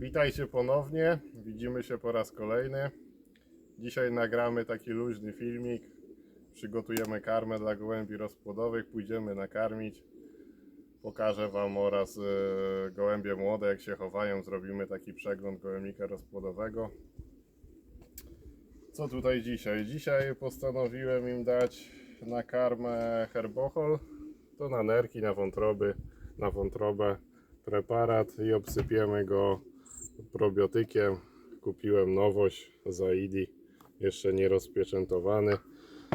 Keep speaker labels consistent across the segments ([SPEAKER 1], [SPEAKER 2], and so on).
[SPEAKER 1] Witajcie ponownie, widzimy się po raz kolejny. Dzisiaj nagramy taki luźny filmik. Przygotujemy karmę dla gołębi rozpłodowych, pójdziemy nakarmić. Pokażę Wam oraz e, gołębie młode, jak się chowają. Zrobimy taki przegląd gołębnika rozpłodowego. Co tutaj dzisiaj? Dzisiaj postanowiłem im dać na karmę herbochol. To na nerki, na wątroby, na wątrobę preparat i obsypiemy go probiotykiem. Kupiłem nowość z Aidi, jeszcze nie rozpieczętowany.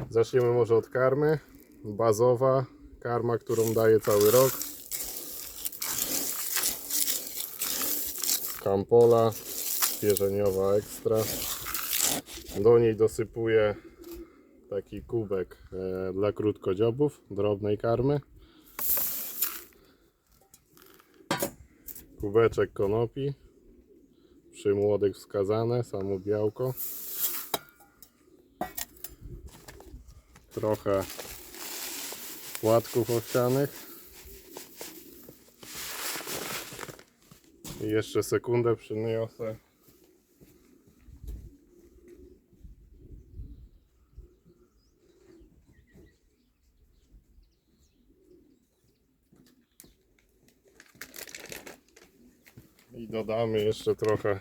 [SPEAKER 1] Zaczniemy może od karmy. Bazowa karma, którą daję cały rok. Kampola pierzeniowa ekstra. Do niej dosypuję taki kubek e, dla krótkodziobów, drobnej karmy. Kubeczek konopi. Przy młodych wskazane, samo białko. Trochę płatków owsianych. I jeszcze sekundę przyniosę. I dodamy jeszcze trochę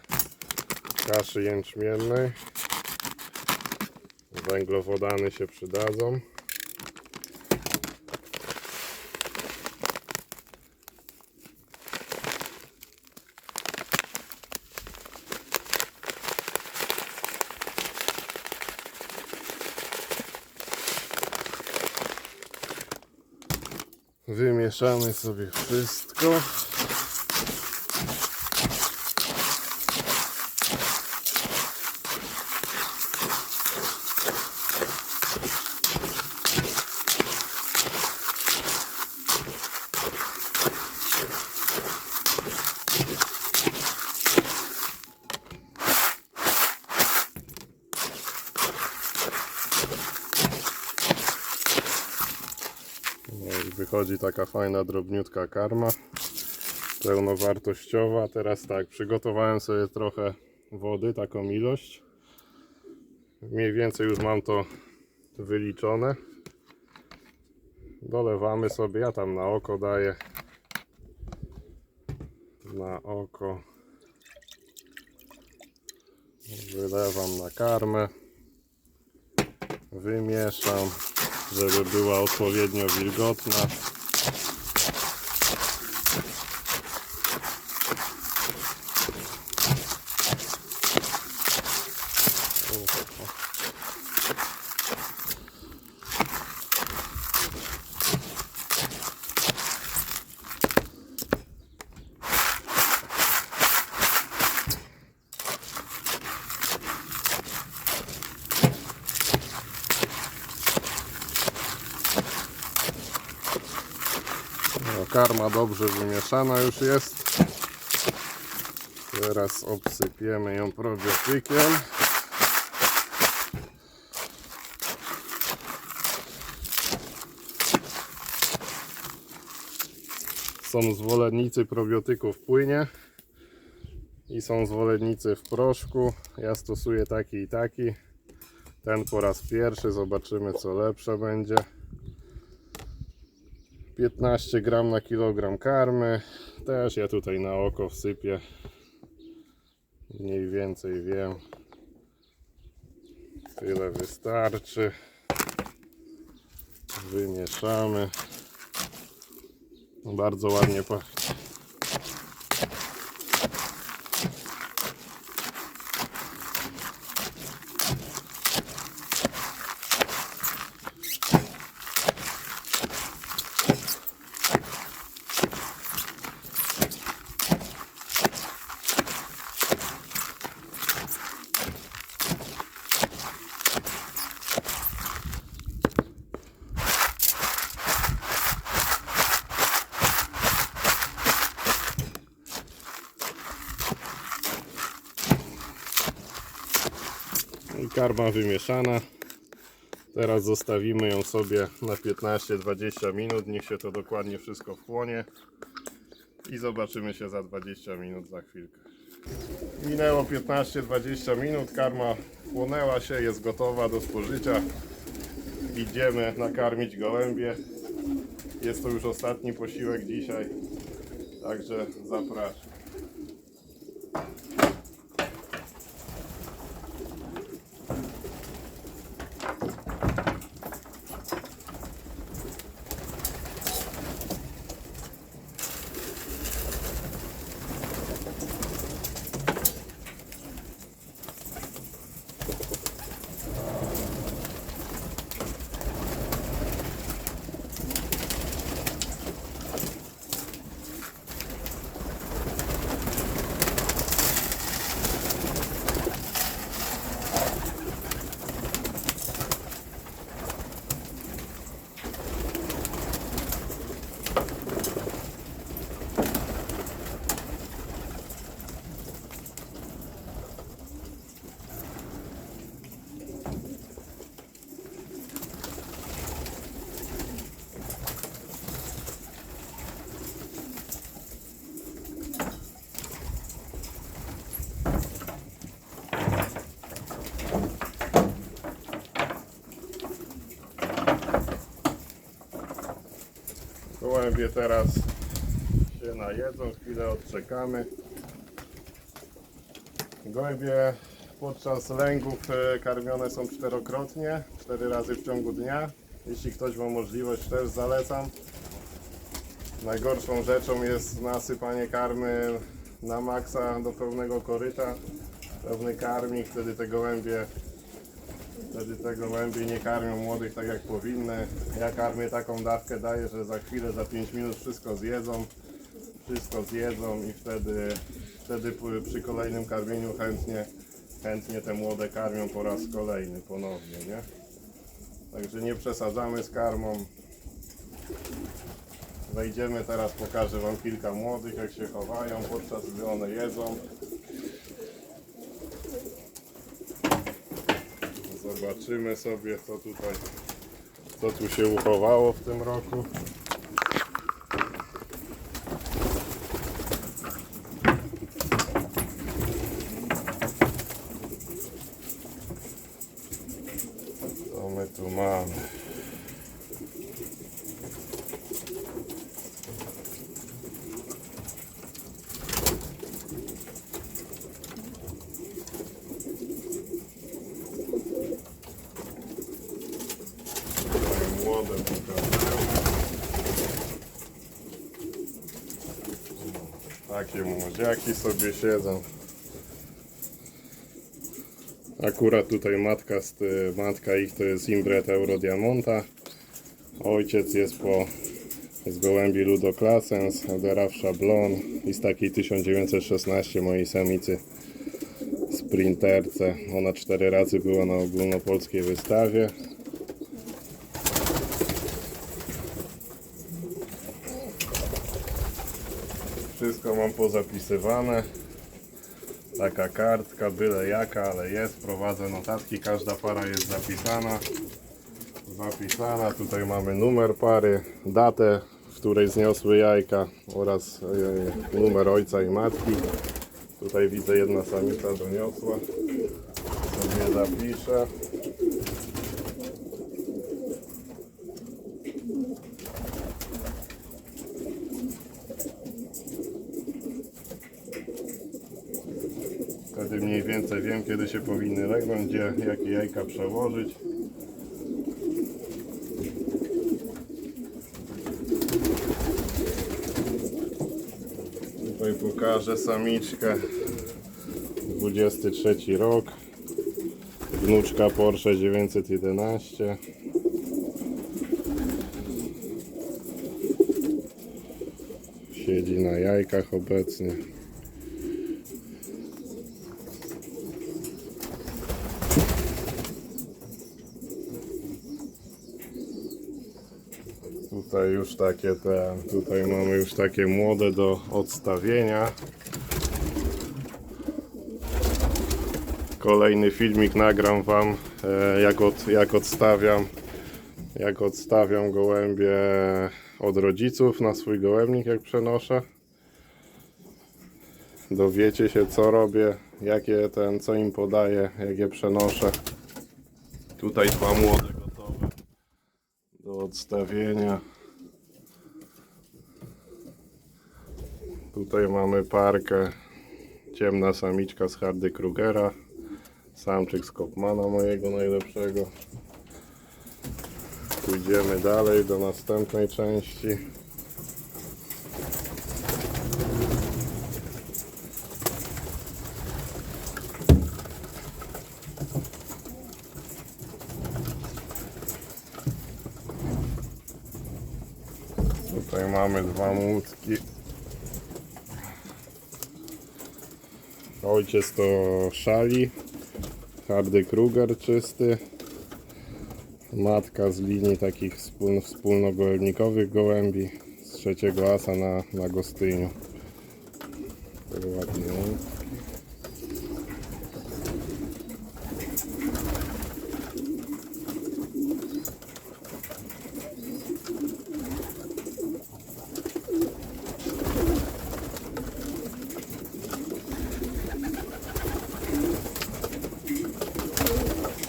[SPEAKER 1] kaszy jęczmiennej. Węglowodany się przydadzą. Wymieszamy sobie wszystko. No i wychodzi taka fajna, drobniutka karma. Pełnowartościowa. Teraz tak, przygotowałem sobie trochę wody, taką ilość. Mniej więcej już mam to wyliczone. Dolewamy sobie, ja tam na oko daję. Na oko. Wylewam na karmę. Wymieszam żeby była odpowiednio wilgotna. Karma dobrze wymieszana już jest. Teraz obsypiemy ją probiotykiem. Są zwolennicy probiotyków w płynie i są zwolennicy w proszku. Ja stosuję taki i taki. Ten po raz pierwszy, zobaczymy co lepsze będzie. 15 gram na kilogram karmy. Też ja tutaj na oko wsypię. Mniej więcej wiem. Tyle wystarczy. Wymieszamy. Bardzo ładnie pachnie. Karma wymieszana. Teraz zostawimy ją sobie na 15-20 minut. Niech się to dokładnie wszystko wchłonie. I zobaczymy się za 20 minut za chwilkę. Minęło 15-20 minut, karma płonęła się, jest gotowa do spożycia. Idziemy nakarmić gołębie. Jest to już ostatni posiłek dzisiaj, także zapraszam. Gołębie teraz się najedzą, chwilę odczekamy. Gołębie podczas lęgów e, karmione są czterokrotnie, cztery razy w ciągu dnia. Jeśli ktoś ma możliwość, też zalecam. Najgorszą rzeczą jest nasypanie karmy na maksa do pełnego koryta. Pełny karmik, wtedy te gołębie Wtedy te gołębie nie karmią młodych tak jak powinny. Ja karmię taką dawkę daję, że za chwilę, za 5 minut wszystko zjedzą. Wszystko zjedzą i wtedy, wtedy przy kolejnym karmieniu chętnie, chętnie te młode karmią po raz kolejny ponownie, nie? Także nie przesadzamy z karmą. Wejdziemy teraz, pokażę Wam kilka młodych, jak się chowają, podczas gdy one jedzą. Zobaczymy sobie co tutaj co tu się uchowało w tym roku. Co my tu mamy? Tutaj młode pokazują. Młodziaki sobie siedzą. Akurat tutaj matka, z, ty- matka ich to jest Imbret Eurodiamonta. Ojciec jest po z gołębi Ludoclasens, Adera Szablon i z takiej 1916 mojej samicy Sprinterce. Ona cztery razy była na ogólnopolskiej wystawie. Mam pozapisywane. Taka kartka, byle jaka, ale jest. Prowadzę notatki, każda para jest zapisana. Zapisana. Tutaj mamy numer pary, datę, w której zniosły jajka oraz e, numer ojca i matki. Tutaj widzę jedna samica doniosła. Sobie zapiszę. Wtedy mniej więcej wiem, kiedy się powinny legnąć, gdzie, jakie jajka przełożyć. Tutaj pokażę samiczkę. 23 rok. Wnuczka Porsche 911. Siedzi na jajkach obecnie. Tutaj już takie te, tutaj mamy już takie młode do odstawienia. Kolejny filmik nagram wam e, jak, od, jak odstawiam jak odstawiam gołębie od rodziców na swój gołębnik jak przenoszę. dowiecie się co robię, jakie ten, co im podaję, jak je przenoszę. Tutaj dwa młode gotowe do odstawienia. Tutaj mamy parkę ciemna samiczka z Hardy Krugera, samczyk z Kopmana mojego najlepszego. Pójdziemy dalej do następnej części. Tutaj mamy dwa łódki. Ojciec to szali. Hardy Kruger czysty. Matka z linii takich wspól, wspólnogołębnikowych gołębi z trzeciego asa na, na Gostyniu. Tak ładnie.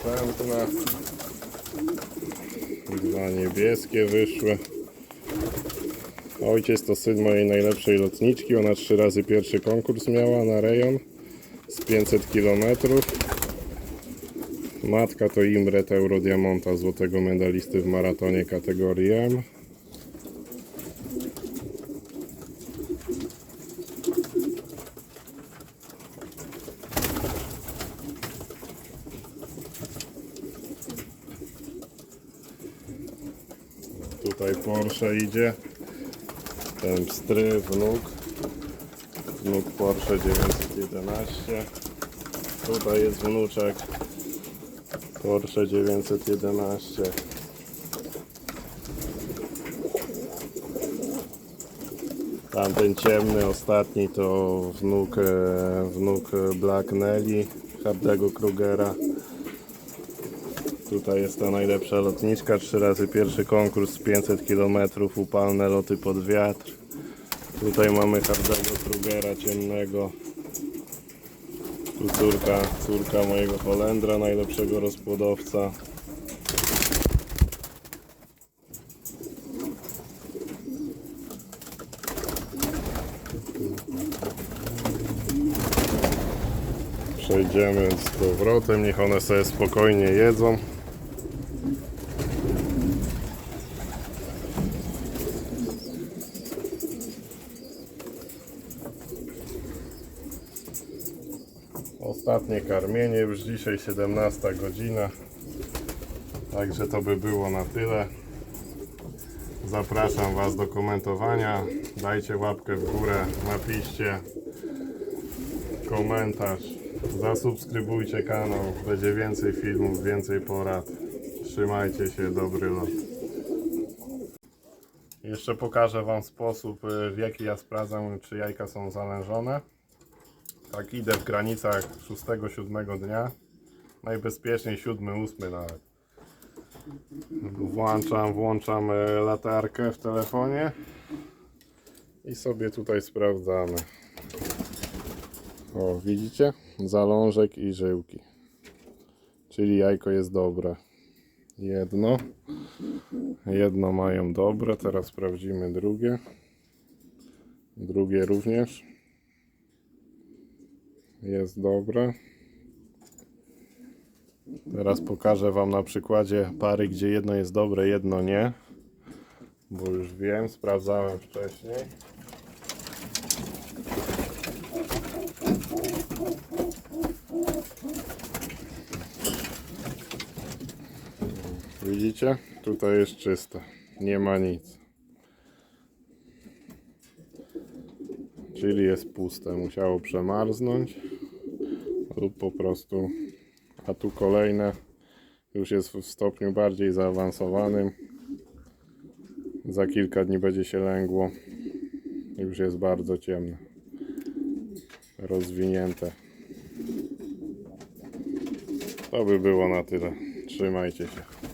[SPEAKER 1] Następne. Dwa niebieskie wyszły. Ojciec to syn mojej najlepszej lotniczki. Ona trzy razy pierwszy konkurs miała na rejon z 500 km. Matka to Imret Eurodiamonta, złotego medalisty w maratonie kategorii M. Tutaj Porsche idzie. Ten pstry, wnuk. Wnuk Porsche 911. Tutaj jest wnuczek Porsche 911. Tamten ciemny, ostatni to wnuk, e, wnuk Black Nelly, Hardego Krugera. Tutaj jest ta najlepsza lotniczka, trzy razy pierwszy konkurs 500 km, upalne loty pod wiatr. Tutaj mamy Hardego Krugera ciemnego. Tu córka, córka mojego Holendra, najlepszego rozpłodowca. Przejdziemy z powrotem, niech one sobie spokojnie jedzą. Ostatnie karmienie, już dzisiaj 17 godzina. Także to by było na tyle. Zapraszam Was do komentowania. Dajcie łapkę w górę, napiszcie komentarz. Zasubskrybujcie kanał. Będzie więcej filmów, więcej porad. Trzymajcie się, dobry lot. Jeszcze pokażę Wam sposób, y, w jaki ja sprawdzam, czy jajka są zalężone. Tak idę w granicach 6-7 dnia. Najbezpieczniej 7-8 nawet. Włączam, włączam e, latarkę w telefonie i sobie tutaj sprawdzamy. O, widzicie? Zalążek i żyłki. Czyli jajko jest dobre. Jedno. Jedno mają dobre. Teraz sprawdzimy drugie. Drugie również jest dobre. Teraz pokażę Wam na przykładzie pary, gdzie jedno jest dobre, jedno nie. Bo już wiem, sprawdzałem wcześniej. Widzicie? Tutaj jest czyste. Nie ma nic. Czyli jest puste. Musiało przemarznąć. Po prostu. A tu kolejne. Już jest w stopniu bardziej zaawansowanym. Za kilka dni będzie się lęgło. Już jest bardzo ciemne. Rozwinięte. To by było na tyle. Trzymajcie się.